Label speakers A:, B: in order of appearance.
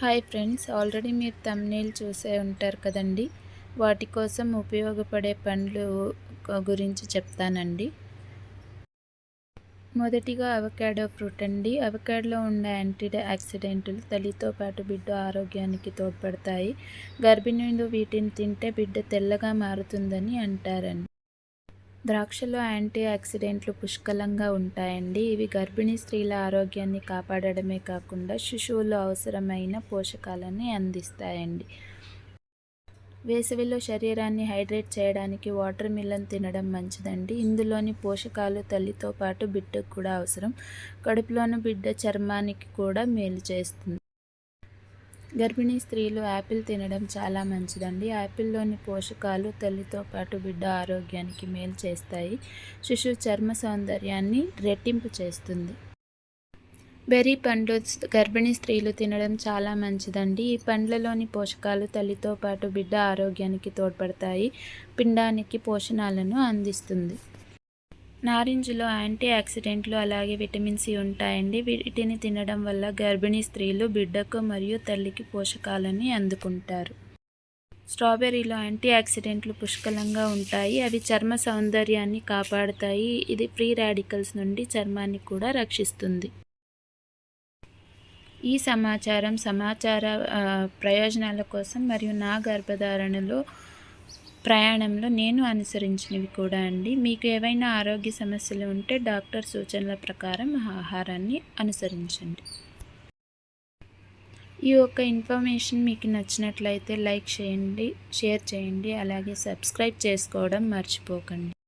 A: Hi friends already మీరు thumbnail చూసే ఉంటారు కదండి. వాటి కోసం ఉపయోగపడే పండ్లు గురించి చెప్తానండి. మొదటిగా అవకాడో ఫ్రూట్ అండి. అవకాడోలో ఉన్న యాంటీ ఆక్సిడెంట్లు తల్లితో పాటు బిడ్డ ఆరోగ్యానికి తోడ్పడతాయి. గర్భిణీలు వీటిని తింటే బిడ్డ తెల్లగా మారుతుందని అంటారండి ద్రాక్షలో యాంటీ ఆక్సిడెంట్లు పుష్కలంగా ఉంటాయండి. ఇవి గర్భిణీ స్త్రీల ఆరోగ్యాన్ని కాపాడడమే కాకుండా శిశువులు అవసరమైన పోషకాలని అందిస్తాయండి. వేసవిలో శరీరాన్ని హైడ్రేట్ చేయడానికి వాటర్ మిలన్ తినడం మంచిదండి. ఇందులోని పోషకాలు తల్లితో పాటు బిడ్డకు కూడా అవసరం. కడుపులోని బిడ్డ చర్మానికి కూడా మేలు చేస్తుంది. గర్భిణీ స్త్రీలు యాపిల్ తినడం చాలా మంచిదండి. యాపిల్లోని పోషకాలు తల్లితో పాటు బిడ్డ ఆరోగ్యానికి మేలు చేస్తాయి. శిశువు చర్మ సౌందర్యాన్ని రెట్టింపు చేస్తుంది. బెర్రీ పండ్లు గర్భిణీ స్త్రీలు తినడం చాలా మంచిదండి. ఈ పండ్లలోని పోషకాలు తల్లితో పాటు బిడ్డ ఆరోగ్యానికి తోడ్పడతాయి. పిండానికి పోషణాలను అందిస్తుంది. నారింజలో యాంటీ ఆక్సిడెంట్లు అలాగే విటమిన్ సి ఉంటాయండి. వీటిని తినడం వల్ల గర్భిణీ స్త్రీలు బిడ్డకు మరియు తల్లికి పోషకాలని అందుకుంటారు. స్ట్రాబెర్రీలో యాంటీ ఆక్సిడెంట్లు పుష్కలంగా ఉంటాయి. అవి చర్మ సౌందర్యాన్ని కాపాడుతాయి. ఇది ఫ్రీ రాడికల్స్ నుండి చర్మాన్ని కూడా రక్షిస్తుంది. ఈ సమాచారం సమాచార ప్రయోజనాల కోసం మరియు నా గర్భధారణలో ప్రయాణంలో నేను అనుసరించినవి కూడా అండి. మీకు ఏవైనా ఆరోగ్య సమస్యలు ఉంటే డాక్టర్ సూచనల ప్రకారం ఆహారాన్ని అనుసరించండి. ఈ యొక్క ఇన్ఫర్మేషన్ మీకు నచ్చినట్లయితే లైక్ చేయండి షేర్ చేయండి అలాగే సబ్స్క్రైబ్ చేసుకోవడం మర్చిపోకండి.